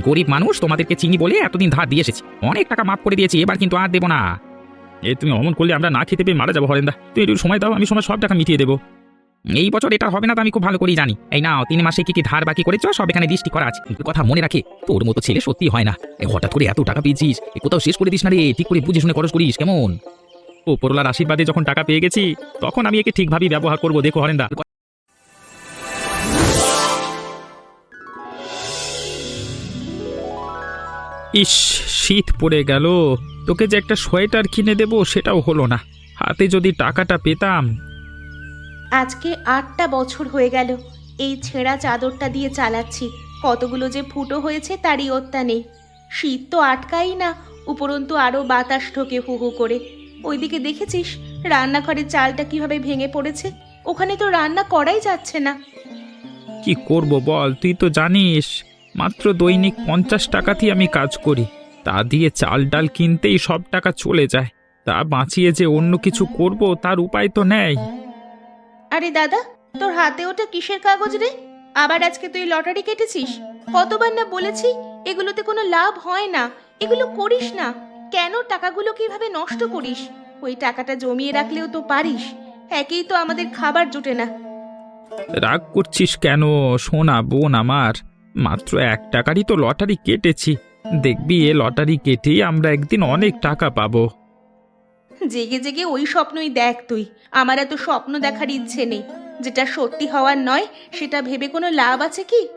গরিব মানুষ তোমাদেরকে চিনি বলে এতদিন ধার দিয়ে এসেছি। অনেক টাকা মাফ করে দিয়েছি, এবার কিন্তু আর দেবো না। এ, তুমি অমন করলে আমরা না খেতে পেয়ে মারা যাব হরেন্দা। তুমি একটু সময় দাও, আমি সময় সব টাকা মিটিয়ে দেবো। এই বছর এটা হবে না তো আমি খুব ভালো করেই জানি। এই নাও, তিন মাসে কি কি ধার বাকি করেছ, সব এখানে দৃষ্টি করা আছে। কথা মনে রাখে, তোর মতো ছেলে সত্যি হয় না। হঠাৎ করে এত টাকা পেয়েছিস কোথাও শেষ করে দিস না রে, ঠিক করে বুঝে শুনে খরচ করিস, কেমন? ও পরলার আশীর্বাদে যখন টাকা পেয়ে গেছি, তখন আমি একে ঠিকভাবেই ব্যবহার করব, দেখো হরেন্দা। ইস শীত পড়ে গেল। তোকে যে একটা সোয়েটার কিনে দেবো সেটাও হলো না। হাতে যদি টাকাটা পেতাম। আজকে আটটা বছর হয়ে গেল। এই ছেঁড়া চাদরটা দিয়ে চালাচ্ছি। কতগুলো যে ফুটো হয়েছে তারই অত্যা নেই। শীত তো আটকাই না উপরন্তু আরও বাতাস ঢোকে হু হু করে। ওইদিকে দেখেছিস রান্নাঘরের চালটা কীভাবে ভেঙে পড়েছে? ওখানে তো রান্না করাই যাচ্ছে না। কি করব বল তুই তো জানিস। মাত্র দৈনিক পঞ্চাশ টাকাতেই আমি কাজ করি। তা দিয়ে চাল ডাল কিনতেই সব টাকা চলে যায়। তা বাঁচিয়ে যে অন্য কিছু করব তার উপায় তো নেই। আরে দাদা তোর হাতে ওটা কিসের কাগজ রে? আবার আজকে তুই লটারি কেটেছিস? কতবার না বলেছি এগুলোতে কোনো লাভ হয় না। এগুলো করিস না। কেন টাকাগুলো কীভাবে নষ্ট করিস? ওই টাকাটা জমিয়ে রাখলেও তো পারিস। একেই তো আমাদের খাবার জোটে না। রাগ করছিস কেন সোনা বোন আমার? মাত্র এক টাকারই তো লটারি কেটেছি। দেখবি এ লটারি কেটেই আমরা একদিন অনেক টাকা পাবো। জেগে জেগে ওই স্বপ্নই দেখ তুই। আমার এত স্বপ্ন দেখার ইচ্ছে নেই। যেটা সত্যি হওয়ার নয় সেটা ভেবে কোনো লাভ আছে কি?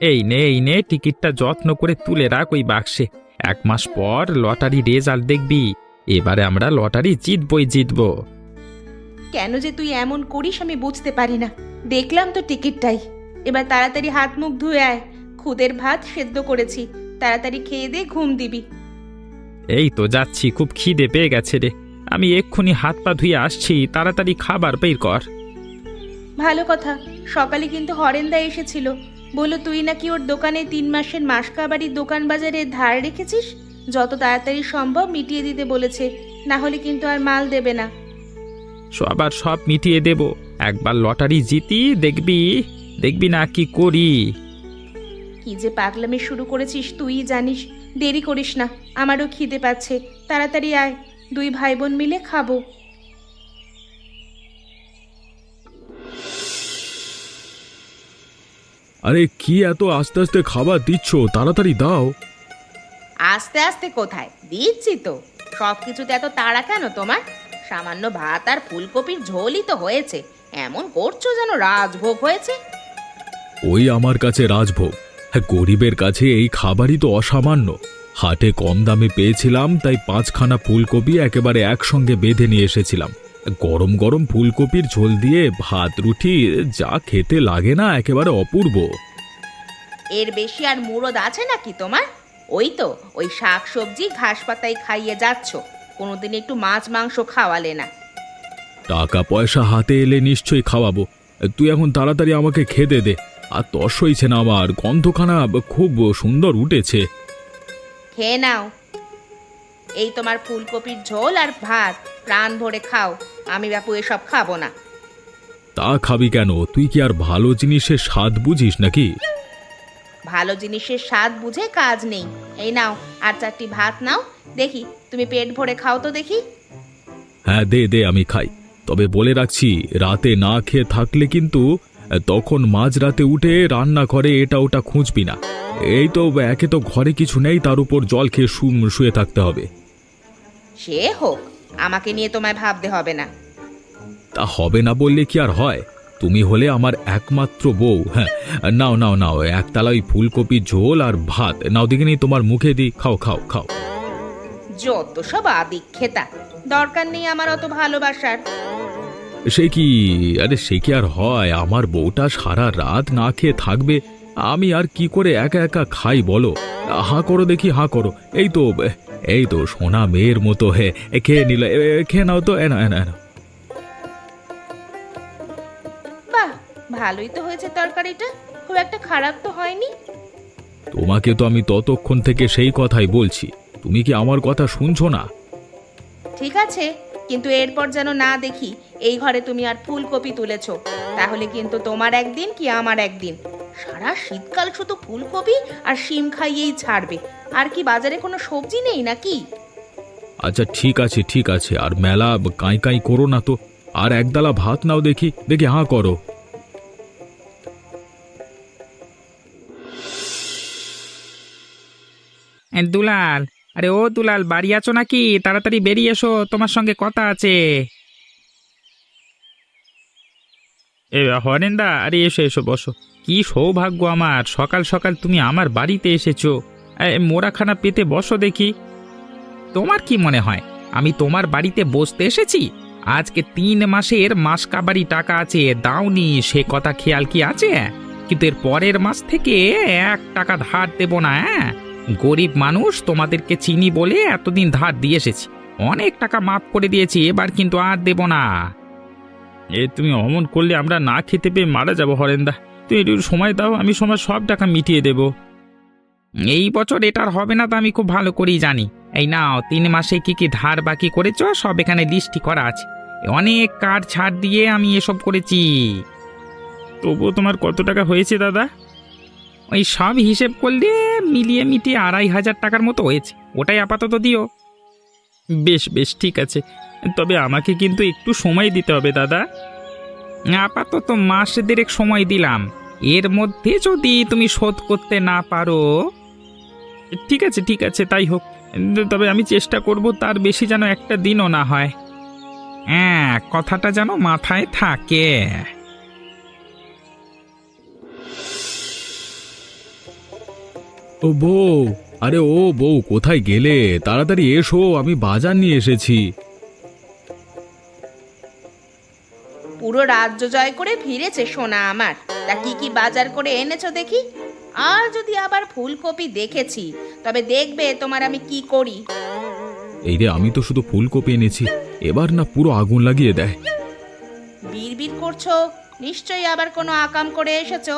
এই নে এই নে টিকিটটা যত্ন করে তুলে রাখ ওই বাক্সে। এক মাস পর লটারি রেজাল্ট দেখবি। এবারে আমরা লটারি জিতবই জিতবো। কেন যে তুই এমন করিস আমি বুঝতে পারি না। দেখলাম তো টিকিটটাই। এবার তাড়াতাড়ি হাত মুখ ধুয়ে আয়। খুদের ভাত সেদ্ধ করেছি। তাড়াতাড়ি খেয়ে দে ঘুম দিবি। এই তো যাচ্ছি খুব খিদে পেয়ে গেছে রে। আমি এক্ষুনি হাত পা ধুয়ে আসছি তাড়াতাড়ি খাবার বের কর। ভালো কথা সকালে কিন্তু হরেন্দা এসেছিল। বলল তুই নাকি ওর দোকানে তিন মাসের মাসকাবাড়ির দোকান বাজারে ধার রেখেছিস? যত তাড়াতাড়ি সম্ভব মিটিয়ে দিতে বলেছে না হলে কিন্তু আর মাল দেবে না। সবার সব মিটিয়ে দেব। একবার লটারি জিতি দেখবি। দেখবি না কি করি। কি যে পাগলামি শুরু করেছিস তুই জানিস দেরি করিস না আমারও খিদে পাচ্ছে তাড়াতাড়ি আয় দুই ভাই বোন মিলে খাব। আরে কি এত আস্তে আস্তে খাবার দিচ্ছ তাড়াতাড়ি দাও। আস্তে আস্তে কোথায়? দিচ্ছি তো। সব কিছুতে এত তাড়া কেন তোমার? সামান্য ভাত আর ফুলকপির ঝোলই তো হয়েছে এমন করছ যেন রাজভোগ হয়েছে? ওই আমার কাছে রাজভোগ। হ্যাঁ গরিবের কাছে এই খাবারই তো অসামান্য। হাটে কম দামে পেয়েছিলাম তাই পাঁচখানা ফুলকপি একেবারে একসঙ্গে বেঁধে নিয়ে এসেছিলাম। গরম গরম ফুলকপির ঝোল দিয়ে ভাত রুটি যা খেতে লাগে না একেবারে অপূর্ব। এর বেশি আর মুরদ আছে নাকি তোমার? ওই তো ওই শাক সবজি ঘাস পাতায় খাইয়ে যাচ্ছ। কোনোদিন একটু মাছ মাংস খাওয়ালে না। টাকা পয়সা হাতে এলে নিশ্চয়ই খাওয়াবো। তুই এখন তাড়াতাড়ি আমাকে খেতে দে। আর তস হইছে না আমার। গন্ধখানা খুব সুন্দর উঠেছে। খেয়ে নাও। এই তোমার ফুলকপির ঝোল আর ভাত প্রাণ ভরে খাও। আমি বাপু এসব খাব না। তা খাবি কেন? তুই কি আর ভালো জিনিসের স্বাদ বুঝিস নাকি? ভালো জিনিসের স্বাদ বুঝে কাজ নেই। এই নাও আর চারটি ভাত নাও। দেখি তুমি পেট ভরে খাও তো দেখি। হ্যাঁ দে দে আমি খাই। তবে বলে রাখছি রাতে না খেয়ে থাকলে কিন্তু তখন মাঝরাতে উঠে রান্না করে এটা ওটা খুঁজবি না। এই তো একে তো ঘরে কিছু নেই তার উপর জল খেয়ে শু- শুয়ে থাকতে হবে। সে হোক আমাকে নিয়ে তোমায় ভাবতে হবে না। তা হবে না বললে কি আর হয়? তুমি হলে আমার একমাত্র বউ হ্যাঁ। নাও নাও নাও একতলা ওই ফুলকপি ঝোল আর ভাত। নাও দিকে নিয়ে তোমার মুখে দিই খাও খাও খাও। যত সব আদিক্ষেতা দরকার নেই আমার অত ভালোবাসার। সে কি আরে সে কি আর হয়? আমার বউটা সারা রাত না খেয়ে থাকবে আমি আর কি করে একা একা খাই বলো? হা করো দেখি হা করো। এই তো এই তো সোনা মেয়ের মতো হে খেয়ে নিল খেয়ে নাও তো এনা এনা এনা বাহ ভালোই তো হয়েছে তরকারিটা খুব একটা খারাপ তো হয়নি। তোমাকে তো আমি ততক্ষণ থেকে সেই কথাই বলছি তুমি কি আমার কথা শুনছো না? ঠিক আছে কিন্তু এরপর যেন না দেখি এই ঘরে তুমি আর ফুলকপি তুলেছো। তাহলে কিন্তু তোমার একদিন কি আমার একদিন। সারা শীতকাল শুধু ফুলকপি আর শিম খাইয়েই ছাড়বে। আর কি বাজারে কোনো সবজি নেই নাকি? আচ্ছা ঠিক আছে ঠিক আছে। আর মেলা কাঁই কাঁই করো না তো। আর একদালা ভাত নাও দেখি। দেখি হাঁ করো। দুলাল আরে ও দুলাল বাড়ি আছো নাকি? তাড়াতাড়ি বেরিয়ে এসো তোমার সঙ্গে কথা আছে। এ হরেন্দা আরে এসো এসো বসো। কি সৌভাগ্য আমার সকাল সকাল তুমি আমার বাড়িতে এসেছ। এ, মোড়াখানা পেতে বসো দেখি। তোমার কি মনে হয় আমি তোমার বাড়িতে বসতে এসেছি? আজকে তিন মাসের মাস কাবারি টাকা আছে দাওনি সে কথা খেয়াল কি আছে? কিন্তু এর পরের মাস থেকে এক টাকা ধার দেব না হ্যাঁ? গরিব মানুষ তোমাদেরকে চিনি বলে এতদিন ধার দিয়ে এসেছি। অনেক টাকা মাফ করে দিয়েছি, এবার কিন্তু আর দেব না। এ, তুমি অমন করলে আমরা না খেতে পেয়ে মারা যাব হরেন্দা। তুমি একটু সময় দাও, আমি সময় সব টাকা মিটিয়ে দেব। এই বছর এটার হবে না তো আমি খুব ভালো করেই জানি। এই নাও, তিন মাসে কি কি ধার বাকি করেছ, সব এখানে লিস্টই করা আছে। অনেক কার্ড ছাড় দিয়ে আমি এসব করেছি। তবুও তোমার কত টাকা হয়েছে, দাদা? ওই সব হিসেব করলে মিলিয়ে মিটিয়ে আড়াই হাজার টাকার মতো হয়েছে। ওটাই আপাতত দিও। বেশ বেশ, ঠিক আছে। তবে আমাকে কিন্তু একটু সময় দিতে হবে, দাদা। আপাতত মাস দেড়েক সময় দিলাম। এর মধ্যে যদি তুমি শোধ করতে না পারো, ঠিক আছে ঠিক আছে, তাই হোক। তবে আমি চেষ্টা করব তার বেশি যেন একটা দিনও না হয়। হ্যাঁ কথাটা যেন মাথায় থাকে। ও বউ আরে ও বউ কোথায় গেলে? তাড়াতাড়ি এসো আমি বাজার নিয়ে এসেছি। পুরো রাজ্য জয় করে ফিরেছে সোনা আমার। তা কি কি বাজার করে এনেছো দেখি? আর যদি আবার ফুলকপি দেখেছি তবে দেখবে তোমার আমি কি করি। এই রে আমি তো শুধু ফুলকপি এনেছি এবার না পুরো আগুন লাগিয়ে দেয়। বিড়বিড় করছ? নিশ্চয়ই আবার কোনো আকাম করে এসেছ?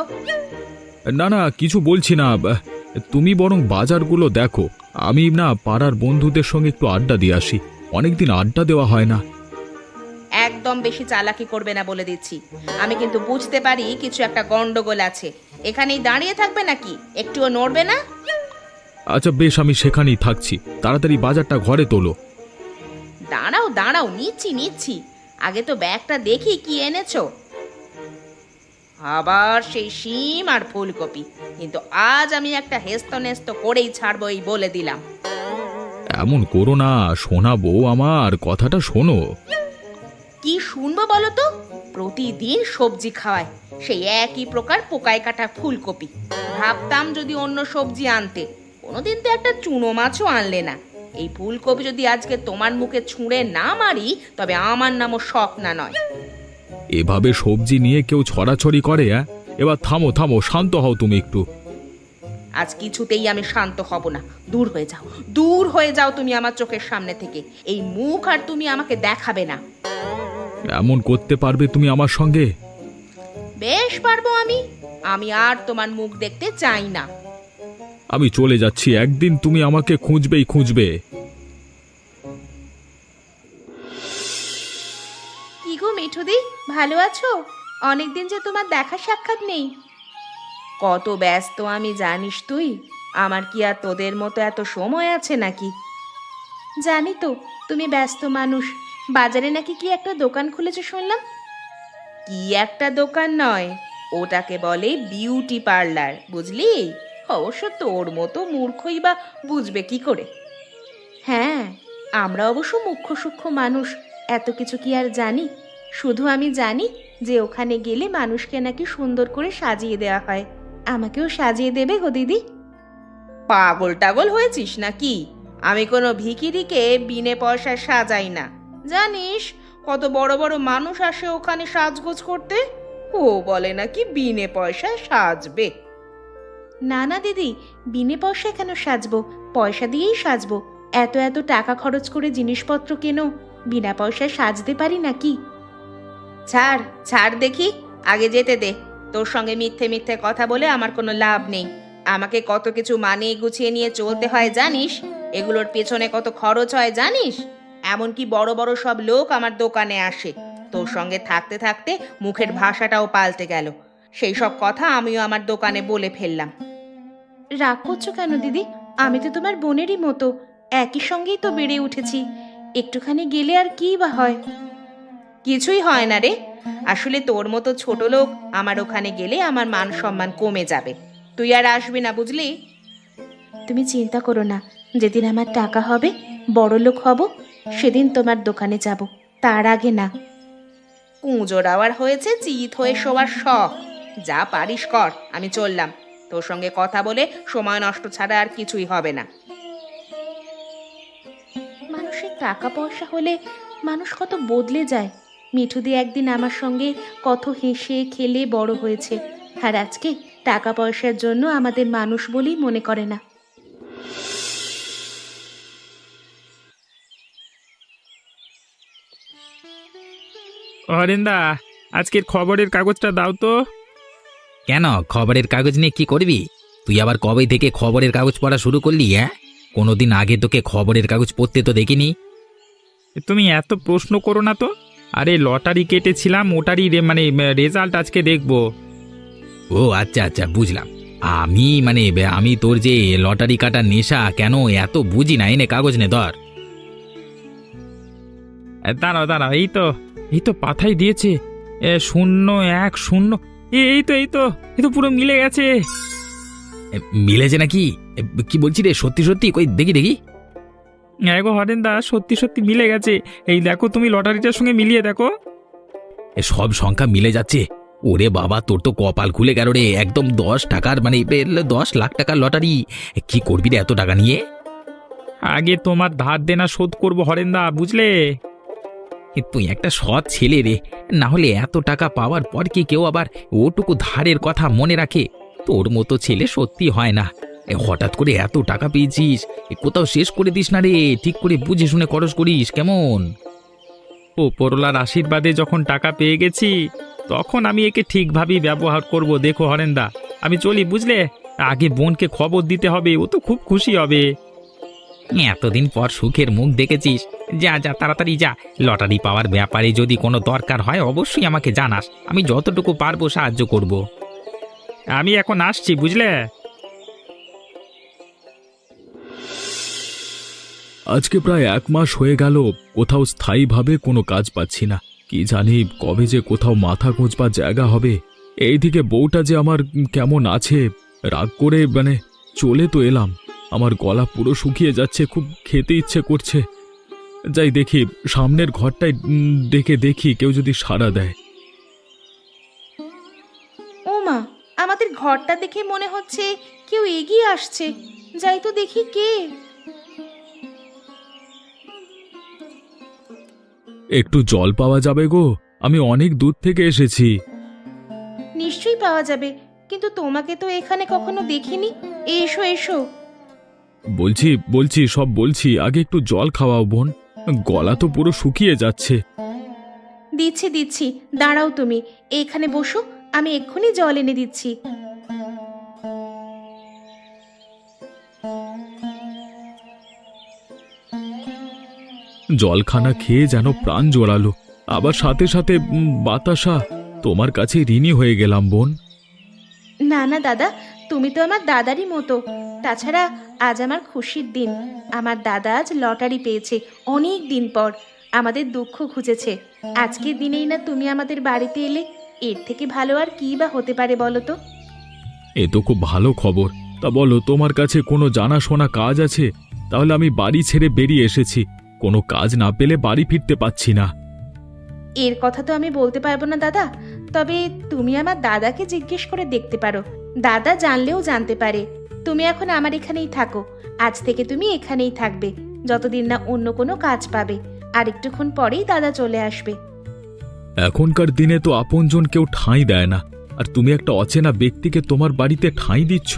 না না কিছু বলছি না তুমি বরং বাজারগুলো দেখো। আমি না পাড়ার বন্ধুদের সঙ্গে একটু আড্ডা দিয়ে আসি। অনেকদিন আড্ডা দেওয়া হয় না। একদম বেশি চালাকি করবে না বলে দিচ্ছি। আমি কিন্তু বুঝতে পারি কিছু একটা গন্ডগোল আছে। এখানেই দাঁড়িয়ে থাকবে নাকি? একটুও নড়বে না? আচ্ছা বেশ আমি সেখানেই থাকছি। তাড়াতাড়ি বাজারটা ঘরে তোলো। দাঁড়াও দাঁড়াও নিচ্ছি নিচ্ছি। আগে তো ব্যাগটা দেখি কি এনেছো। আবার সেই শিম আর ফুলকপি। কিন্তু আজ আমি একটা হেস্ত নেস্ত করেই ছাড়বো এই বলে দিলাম। এমন করো না শোনা বউ আমার কথাটা শোনো। কি শুনব বলো তো? প্রতিদিন সবজি খাওয়ায় সেই একই প্রকার পোকায় কাটা ফুলকপি। ভাবতাম যদি অন্য সবজি আনতে কোনোদিন তো একটা চুনো মাছও আনলে না। এই ফুলকপি যদি আজকে তোমার মুখে ছুঁড়ে না মারি তবে আমার নামও স্বপ্না নয়। এভাবে সবজি নিয়ে কেউ ছড়াছড়ি করে হ্যাঁ? এবার থামো থামো শান্ত হও তুমি একটু। আজ কিছুতেই আমি শান্ত হব না। দূর হয়ে যাও। দূর হয়ে যাও তুমি আমার চোখের সামনে থেকে। এই মুখ আর তুমি আমাকে দেখাবে না। এমন করতে পারবে তুমি আমার সঙ্গে? বেশ পারব আমি। আমি আর তোমার মুখ দেখতে চাই না। আমি চলে যাচ্ছি। একদিন তুমি আমাকে খুঁজবেই খুঁজবে। মিঠুদি ভালো আছো? অনেকদিন যে তোমার দেখা সাক্ষাৎ নেই। কত ব্যস্ত আমি জানিস তুই? আমার কি আর তোদের মতো এত সময় আছে নাকি? জানি তো তুমি ব্যস্ত মানুষ। বাজারে নাকি কি একটা দোকান খুলেছো শুনলাম? কি একটা দোকান নয় ওটাকে বলে বিউটি পার্লার বুঝলি? অবশ্য তোর মতো মূর্খই বা বুঝবে কি করে? হ্যাঁ আমরা অবশ্য মুখ্য সূক্ষ্ম মানুষ এত কিছু কি আর জানি? শুধু আমি জানি যে ওখানে গেলে মানুষকে নাকি সুন্দর করে সাজিয়ে দেওয়া হয়। আমাকেও সাজিয়ে দেবে গো দিদি। পাগল টাগল হয়েছিস নাকি? আমি কোনো ভিকিরিকে বিনে পয়সায় সাজাই না। জানিস কত বড় বড় মানুষ আসে ওখানে সাজগোজ করতে। ও বলে নাকি বিনে পয়সায় সাজবে। না না দিদি বিনে পয়সায় কেন সাজবো? পয়সা দিয়েই সাজবো। এত এত টাকা খরচ করে জিনিসপত্র কেনো? বিনা পয়সায় সাজতে পারি নাকি? ছাড় ছাড় দেখি, আগে যেতে দে। তোর সঙ্গে মিথ্যে মিথ্যে কথা বলে আমার কোনো লাভ নেই। আমাকে কত কিছু মানিয়ে গুছিয়ে নিয়ে চলতে হয়, জানিস? এগুলোর পেছনে কত খরচ হয়, জানিস? এমনকি বড় বড় সব লোক আমার দোকানে আসে। তোর সঙ্গে থাকতে থাকতে মুখের ভাষাটাও পাল্টে গেল। সেই সব কথা আমিও আমার দোকানে বলে ফেললাম। রাগ করছ কেন, দিদি? আমি তো তোমার বোনেরই মতো। একই সঙ্গেই তো বেড়ে উঠেছি। একটুখানি গেলে আর কি বা হয়? কিছুই হয় না রে। আসলে তোর মতো ছোট লোক আমার ওখানে গেলে আমার মান সম্মান কমে যাবে। তুই আর আসবি না বুঝলি? তুমি চিন্তা করো না যেদিন আমার টাকা হবে বড় লোক হব সেদিন তোমার দোকানে যাব তার আগে না। পুজো দেওয়ার হয়েছে চিত হয়ে শোয়ার শখ। যা পারিস কর আমি চললাম। তোর সঙ্গে কথা বলে সময় নষ্ট ছাড়া আর কিছুই হবে না। মানুষের টাকা পয়সা হলে মানুষ কত বদলে যায়। মিঠুদি একদিন আমার সঙ্গে কত হেসে খেলে বড় হয়েছে। আর আজকে টাকা পয়সার জন্য আমাদের মানুষ বলেই মনে করে না। হরেন্দা আজকের খবরের কাগজটা দাও তো। কেন? খবরের কাগজ নিয়ে কি করবি? তুই আবার কবে থেকে খবরের কাগজ পড়া শুরু করলি হ্যাঁ? কোনোদিন আগে তোকে খবরের কাগজ পড়তে তো দেখিনি। তুমি এত প্রশ্ন করো না তো। আরে লটারি কেটেছিলাম ওটারই রে- মানে রেজাল্ট আজকে দেখব। ও আচ্ছা আচ্ছা বুঝলাম। আমি মানে বে- আমি তোর যে লটারি কাটার নেশা কেন এত বুঝি না? এনে কাগজ নে ধর। এ, দাঁড়াও দাঁড়াও এই তো এই তো পাথাই দিয়েছে। এ, শূন্য এক শূন্য এ, এই তো এই তো এই তো পুরো মিলে গেছে। এ, মিলেছে নাকি? এ, কি বলছি রে সত্যি সত্যি? কই দেখি দেখি। এগো হরেন্দা সত্যি সত্যি মিলে গেছে। এই দেখো তুমি লটারিটার সঙ্গে মিলিয়ে দেখো। এ, সব সংখ্যা মিলে যাচ্ছে। ওরে বাবা তোর তো কপাল খুলে গেল রে। একদম দশ টাকার মানে এ, দশ লাখ টাকার লটারি। কি করবি রে এত টাকা নিয়ে? আগে তোমার ধার দেনা শোধ করব হরেন্দা বুঝলে? এ, তুই একটা সৎ ছেলে রে। না হলে এত টাকা পাওয়ার পর কি কেউ আবার ওটুকু ধারের কথা মনে রাখে? তোর মতো ছেলে সত্যি হয় না। এ, হঠাৎ করে এত টাকা পেয়েছিস? এ, কোথাও শেষ করে দিস না রে ঠিক করে বুঝে শুনে খরচ করিস কেমন? ও পরলার আশীর্বাদে যখন টাকা পেয়ে গেছি তখন আমি একে ঠিকভাবেই ব্যবহার করব দেখো হরেন্দা। আমি চলি বুঝলে? আগে বোনকে খবর দিতে হবে ও তো খুব খুশি হবে। এতদিন পর সুখের মুখ দেখেছিস। যা যা তাড়াতাড়ি যা। লটারি পাওয়ার ব্যাপারে যদি কোনো দরকার হয় অবশ্যই আমাকে জানাস। আমি যতটুকু পারব সাহায্য করব। আমি এখন আসছি বুঝলে? আজকে প্রায় এক মাস হয়ে গেল, কোথাও স্থায়ীভাবে কোনো কাজ পাচ্ছি না। কি জানি কবে যে কোথাও মাথা গোঁজবার জায়গা হবে। এইদিকে বউটা যে আমার কেমন আছে, রাগ করে মানে চলে তো এলাম। আমার গলা পুরো শুকিয়ে যাচ্ছে, খুব খেতে ইচ্ছে করছে। যাই দেখি, সামনের ঘরটায় ডেকে দেখি, কেউ যদি সাড়া দেয়। ও মা আমাদের ঘরটা দেখে মনে হচ্ছে কেউ এগিয়ে আসছে। যাই তো দেখি কে। একটু জল পাওয়া যাবে গো আমি অনেক দূর থেকে এসেছি। নিশ্চয়ই পাওয়া যাবে কিন্তু তোমাকে তো এখানে কখনো দেখিনি। এসো এসো। বলছি বলছি সব বলছি আগে একটু জল খাওয়াও বোন গলা তো পুরো শুকিয়ে যাচ্ছে। দিচ্ছি দিচ্ছি দাঁড়াও তুমি এখানে বসো আমি এক্ষুনি জল এনে দিচ্ছি। জলখানা খেয়ে যেন প্রাণ জোড়ালো। আবার সাথে সাথে উম, বাতাসা। তোমার কাছে ঋণী হয়ে গেলাম বোন। না না দাদা তুমি তো আমার দাদারই মতো। তাছাড়া আজ আমার খুশির দিন। আমার দাদা আজ লটারি পেয়েছে অনেক দিন পর। আমাদের দুঃখ খুঁজেছে। আজকের দিনেই না তুমি আমাদের বাড়িতে এলে? এর থেকে ভালো আর কি বা হতে পারে বলো তো? এ তো খুব ভালো খবর। তা বলো তোমার কাছে কোনো জানাশোনা কাজ আছে? তাহলে আমি বাড়ি ছেড়ে বেরিয়ে এসেছি। কোনো কাজ না পেলে বাড়ি ফিরতে পাচ্ছি না। এর কথা তো আমি বলতে পারব না দাদা। তবে তুমি আমার দাদাকে জিজ্ঞেস করে দেখতে পারো। দাদা জানলেও জানতে পারে। তুমি এখন আমার এখানেই থাকো। আজ থেকে তুমি এখানেই থাকবে। যতদিন না অন্য কোনো কাজ পাবে। আর একটুক্ষণ পরেই দাদা চলে আসবে। এখনকার দিনে তো আপনজন কেউ ঠাঁই দেয় না। আর তুমি একটা অচেনা ব্যক্তিকে তোমার বাড়িতে ঠাঁই দিচ্ছ?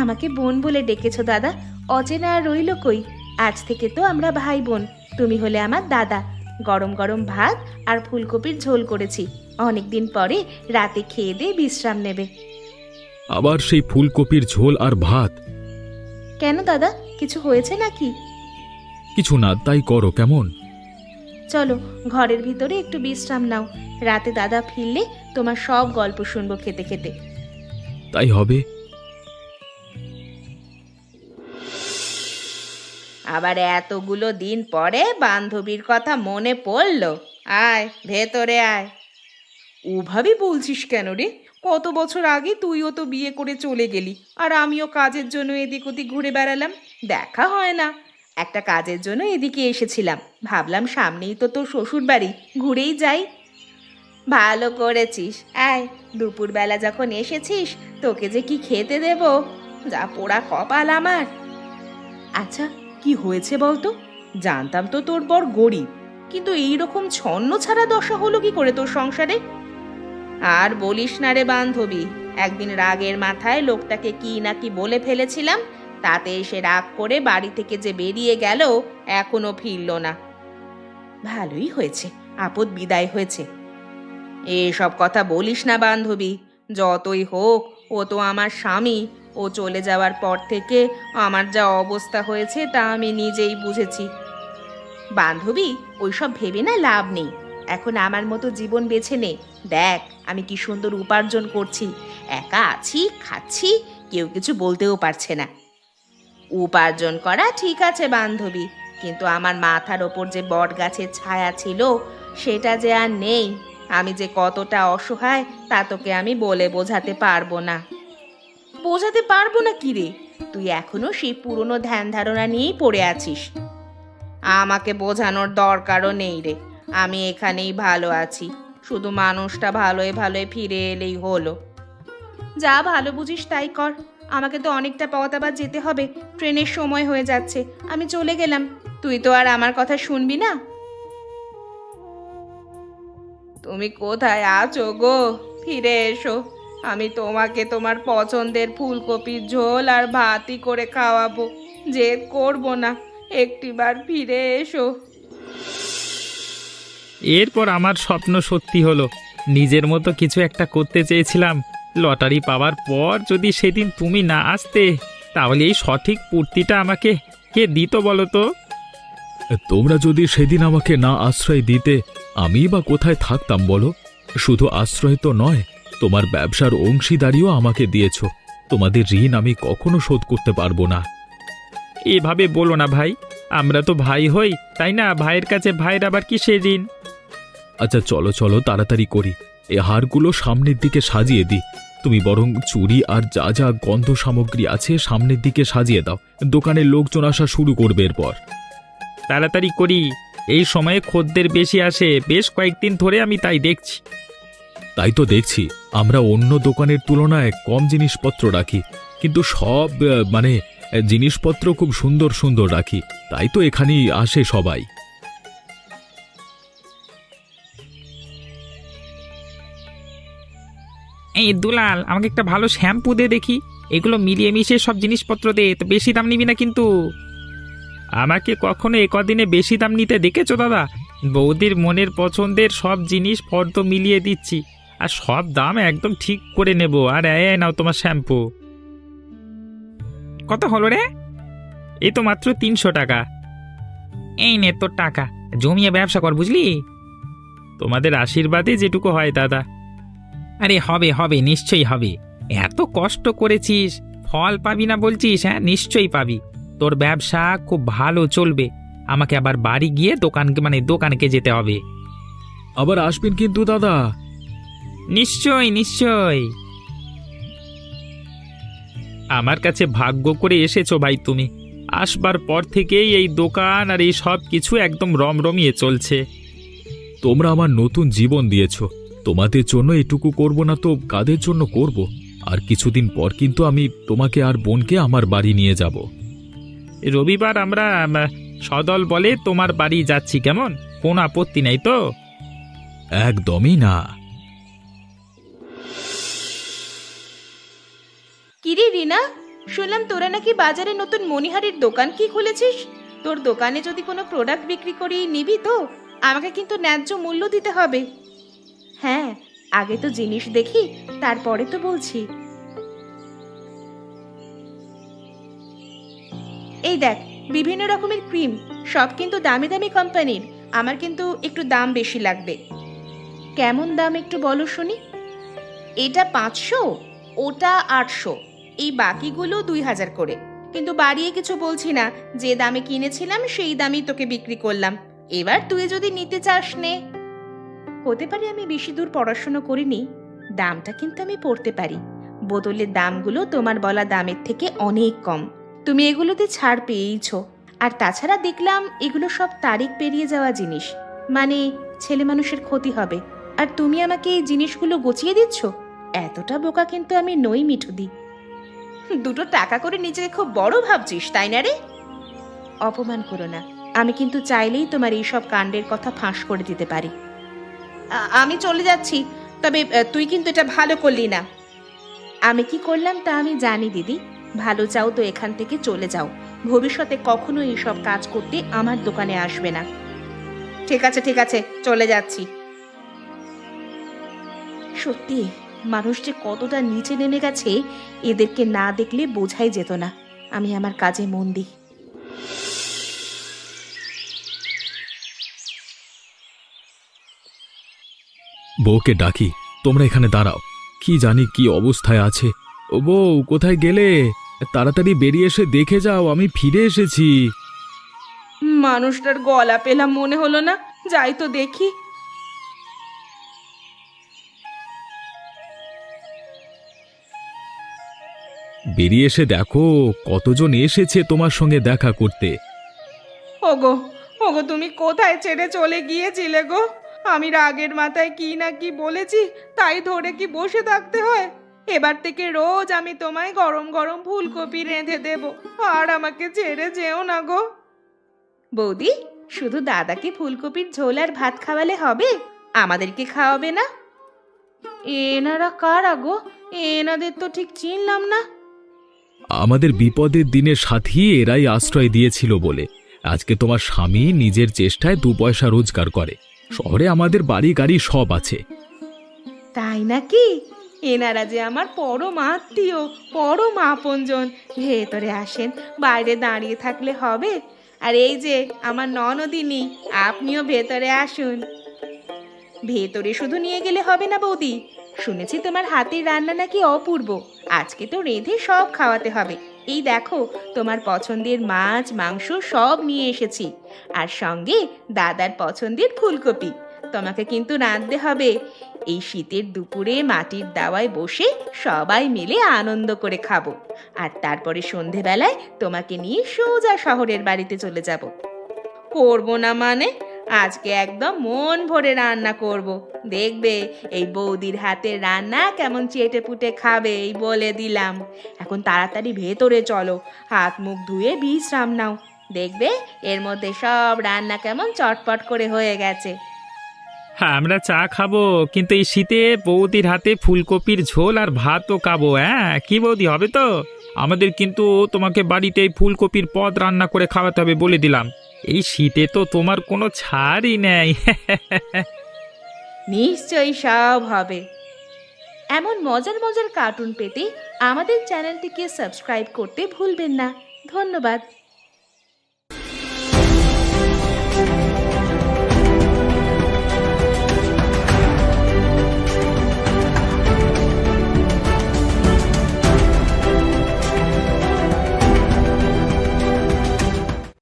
আমাকে বোন বলে ডেকেছো দাদা। অচেনা আর রইল কই? আজ থেকে তো আমরা ভাই বোন তুমি হলে আমার দাদা। গরম গরম ভাত আর ফুলকপির ঝোল করেছি। অনেকদিন পরে রাতে খেয়ে দিয়ে বিশ্রাম নেবে। আবার সেই ফুলকপির ঝোল আর ভাত। কেন দাদা? কিছু হয়েছে নাকি? কিছু না তাই করো কেমন? চলো ঘরের ভিতরে একটু বিশ্রাম নাও। রাতে দাদা ফিরলে তোমার সব গল্প শুনব খেতে খেতে। তাই হবে। আবার এতগুলো দিন পরে বান্ধবীর কথা মনে পড়ল। আয় ভেতরে আয়। ওভাবে বলছিস কেন রে? কত বছর আগে তুইও তো বিয়ে করে চলে গেলি আর আমিও কাজের জন্য এদিক ওদিক ঘুরে বেড়ালাম। দেখা হয় না। একটা কাজের জন্য এদিকে এসেছিলাম। ভাবলাম সামনেই তো তোর শ্বশুর বাড়ি ঘুরেই যাই। ভালো করেছিস। আয় দুপুরবেলা যখন এসেছিস তোকে যে কি খেতে দেব? যা পোড়া কপাল আমার। আচ্ছা কি হয়েছে বলতো? জানতাম তো তোর বর গরিব, কিন্তু এই রকম ছন্ন ছাড়া দশা হলো কি করে তোর সংসারে? আর বলিস না রে বান্ধবী, একদিন রাগের মাথায় লোকটাকে কি না কি বলে ফেলেছিলাম, তাতে এসে রাগ করে বাড়ি থেকে যে বেরিয়ে গেল, এখনও ফিরল না। ভালোই হয়েছে, আপদ বিদায় হয়েছে। এসব কথা বলিস না বান্ধবী, যতই হোক, ও তো আমার স্বামী ও চলে যাওয়ার পর থেকে আমার যা অবস্থা হয়েছে তা আমি নিজেই বুঝেছি। বান্ধবী, ওইসব ভেবে না লাভ নেই। এখন আমার মতো জীবন বেছে নে। দেখ, আমি কি সুন্দর উপার্জন করছি। একা আছি, খাচ্ছি, কেউ কিছু বলতেও পারছে না। উপার্জন করা ঠিক আছে, বান্ধবী। কিন্তু আমার মাথার ওপর যে বট গাছের ছায়া ছিল, সেটা যে আর নেই। আমি যে কতটা অসহায়, তা তোকে আমি বলে বোঝাতে পারব না। বোঝাতে পারব না কি রে? তুই এখনও সেই পুরনো ধ্যান ধারণা নিয়েই পড়ে আছিস। আমাকে বোঝানোর দরকারও নেই রে। আমি এখানেই ভালো আছি। শুধু মানুষটা ভালোই ভালোই ফিরে এলেই হলো। যা ভালো বুঝিস তাই কর। আমাকে তো অনেকটা পথ আবার যেতে হবে। ট্রেনের সময় হয়ে যাচ্ছে। আমি চলে গেলাম। তুই তো আর আমার কথা শুনবি না? তুমি কোথায় আছো গো? ফিরে এসো। আমি তোমাকে তোমার পছন্দের ফুলকপির ঝোল আর ভাতই করে খাওয়াবো। জেদ করব না। একটিবার ফিরে এসো। এরপর আমার স্বপ্ন সত্যি হলো। নিজের মতো কিছু একটা করতে চেয়েছিলাম। লটারি পাওয়ার পর যদি সেদিন তুমি না আসতে তাহলে এই সঠিক পূর্তিটা আমাকে কে দিত বলো তো? তোমরা যদি সেদিন আমাকে না আশ্রয় দিতে আমি বা কোথায় থাকতাম বলো? শুধু আশ্রয় তো নয় তোমার ব্যবসার অংশীদারিও আমাকে দিয়েছ। তোমাদের ঋণ আমি কখনো শোধ করতে পারব না। এভাবে বলো না ভাই আমরা তো ভাই হই তাই না? ভাইয়ের কাছে ভাইয়ের আবার কিসের ঋণ? আচ্ছা চলো চলো তাড়াতাড়ি করি। এ হারগুলো সামনের দিকে সাজিয়ে দিই তুমি বরং চুড়ি আর যা যা গন্ধ সামগ্রী আছে সামনের দিকে সাজিয়ে দাও। দোকানের লোকজন আসা শুরু করবে এরপর। তাড়াতাড়ি করি। এই সময়ে খদ্দের বেশি আসে। বেশ কয়েকদিন ধরে আমি তাই দেখছি। তাই তো দেখছি, আমরা অন্য দোকানের তুলনায় কম জিনিসপত্র রাখি। কিন্তু সব মানে জিনিসপত্র খুব সুন্দর সুন্দর রাখি। তাই তো এখানেই আসে সবাই। এই দুলাল, আমাকে একটা ভালো শ্যাম্পু দে দেখি। এগুলো মিলিয়ে মিশিয়ে সব জিনিসপত্র দে, তো বেশি দাম নিবি না কিন্তু। আমাকে কখনো এ কদিনে বেশি দাম নিতে দেখেছ দাদা? বৌদির মনের পছন্দের সব জিনিস ফর্দ মিলিয়ে দিচ্ছি। আর সব দাম একদম ঠিক করে নেব। আর এ নাও তোমার শ্যাম্পু। কত হলো রে? এই তো মাত্র তিনশো টাকা। এই নে তোর টাকা। জমিয়ে ব্যবসা কর, বুঝলি? তোমাদের আশীর্বাদে যেটুকু হয়, দাদা। আরে হবে হবে, নিশ্চয়ই হবে। এত কষ্ট করেছিস। ফল পাবি না বলছিস হ্যাঁ? নিশ্চয়ই পাবি। তোর ব্যবসা খুব ভালো চলবে। আমাকে আবার বাড়ি গিয়ে দোকানকে মানে দোকানকে যেতে হবে। আবার আসবেন কিন্তু, দাদা। নিশ্চয় নিশ্চয়। আমার কাছে ভাগ্য করে এসেছ ভাই তুমি। আসবার পর থেকেই এই দোকান আর এই সব কিছু একদম রমরমিয়ে চলছে। তোমরা আমার নতুন জীবন দিয়েছ। তোমাদের জন্য এটুকু করব না তো কাদের জন্য করব? আর কিছুদিন পর কিন্তু আমি তোমাকে আর বোনকে আমার বাড়ি নিয়ে যাব। রবিবার আমরা আম, সদল বলে তোমার বাড়ি যাচ্ছি কেমন? কোনো আপত্তি নেই তো? একদমই না। কিরে রিনা? শুনলাম তোরা নাকি বাজারে নতুন মণিহারির দোকান কি খুলেছিস? তোর দোকানে যদি কোনো প্রোডাক্ট বিক্রি করি নিবি তো, আমাকে কিন্তু ন্যায্য মূল্য দিতে হবে। হ্যাঁ আগে তো জিনিস দেখি, তারপরে তো বলছি। এই দেখ, বিভিন্ন রকমের ক্রিম সব কিন্তু দামি দামি কোম্পানির আমার কিন্তু একটু দাম বেশি লাগবে। কেমন দাম একটু বলো শুনি। এটা পাঁচশো, ওটা আটশো। এই বাকিগুলো দুই হাজার করে। কিন্তু বাড়িয়ে কিছু বলছি না, যে দামে কিনেছিলাম সেই দামই তোকে বিক্রি করলাম। এবার তুই যদি নিতে চাস নে। হতে পারে আমি বেশি দূর পড়াশুনো করিনি, দামটা কিন্তু আমি পড়তে পারি। বোতলের দামগুলো তোমার বলা দামের থেকে অনেক কম। তুমি এগুলোতে ছাড় পেয়েইছ। আর তাছাড়া দেখলাম এগুলো সব তারিখ পেরিয়ে যাওয়া জিনিস। মানে ছেলে মানুষের ক্ষতি হবে। আর তুমি আমাকে এই জিনিসগুলো গুছিয়ে দিচ্ছ? এতটা বোকা কিন্তু আমি নই, মিঠুদি। দুটো টাকা করে নিজেকে খুব বড় ভাবছিস, তাই না রে? অপমান করো না। আমি কিন্তু চাইলেই তোমার এই সব কাণ্ডের কথা ফাঁস করে দিতে পারি। আমি চলে যাচ্ছি, তবে তুই কিন্তু এটা ভালো করলি না। আমি কি করলাম তা আমি জানি, দিদি। ভালো চাও তো এখান থেকে চলে যাও। ভবিষ্যতে কখনো এইসব কাজ করতে আমার দোকানে আসবে না। ঠিক আছে ঠিক আছে, চলে যাচ্ছি। সত্যি? মানুষ যে কতটা নিচে নেমে গেছে এদেরকে না দেখলে বোঝাই যেত না। আমি আমার কাজে মন দিই। বউকে ডাকি তোমরা এখানে দাঁড়াও। কি জানি কি অবস্থায় আছে। ও বউ কোথায় গেলে? তাড়াতাড়ি বেরিয়ে এসে দেখে যাও আমি ফিরে এসেছি। মানুষটার গলা পেলাম মনে হলো না। যাই তো দেখি। বেরিয়ে এসে দেখো কতজন এসেছে তোমার সঙ্গে দেখা করতে। ওগো ওগো তুমি কোথায় ছেড়ে চলে গিয়েছিলে গো? আমি রাগের মাথায় কি না কি বলেছি তাই ধরে কি বসে থাকতে হয়? এবার থেকে রোজ আমি তোমায় গরম গরম ফুলকপি রেঁধে দেব আর আমাকে ছেড়ে যেও না গো। বৌদি শুধু দাদাকে ফুলকপির ঝোল আর ভাত খাওয়ালে হবে? আমাদেরকে খাওয়াবে না? এনারা কারা গো? এনাদের তো ঠিক চিনলাম না। আমাদের বিপদের দিনে সাথী এরাই আশ্রয় দিয়েছিল বলে। আজকে তোমার স্বামী নিজের চেষ্টায় দু পয়সা রোজগার করে। শহরে আমাদের বাড়ি গাড়ি সব আছে। তাই নাকি? এনারা যে আমার পরম আত্মীয়, পরম আপনজন। ভেতরে আসেন, বাইরে দাঁড়িয়ে থাকলে হবে। আর এই যে, আমার ননদিনী, আপনিও ভেতরে আসুন। ভেতরে শুধু নিয়ে গেলে হবে না বৌদি? শুনেছি তোমার হাতের রান্না নাকি অপূর্ব। আজকে তো রেঁধে সব খাওয়াতে হবে। এই দেখো, তোমার পছন্দের মাছ, মাংস সব নিয়ে এসেছি। আর সঙ্গে দাদার পছন্দের ফুলকপি। তোমাকে কিন্তু রাঁধতে হবে। এই শীতের দুপুরে মাটির দাওয়ায় বসে সবাই মিলে আনন্দ করে খাব। আর তারপরে সন্ধেবেলায় তোমাকে নিয়ে সোজা শহরের বাড়িতে চলে যাব। করব না মানে? আজকে একদম মন ভরে রান্না করব। দেখবে এই বৌদির হাতের রান্না কেমন চেটে পুটে খাবে এই বলে দিলাম। এখন তাড়াতাড়ি ভেতরে চলো, হাত মুখ ধুয়ে বিশ্রাম নাও। দেখবে এর মধ্যে সব রান্না কেমন চটপট করে হয়ে গেছে। হ্যাঁ আমরা চা খাব, কিন্তু এই শীতে বৌদির হাতে ফুলকপির ঝোল আর ভাতও খাব হ্যাঁ? কি বৌদি, হবে তো? আমাদের কিন্তু তোমাকে বাড়িতে ফুলকপির পদ রান্না করে খাওয়াতে হবে বলে দিলাম। এই শীতে তো তোমার কোনো ছাড়ই নেই। নিশ্চয়ই সব হবে। এমন মজার মজার কার্টুন পেতে আমাদের চ্যানেলটিকে সাবস্ক্রাইব করতে ভুলবেন না। ধন্যবাদ।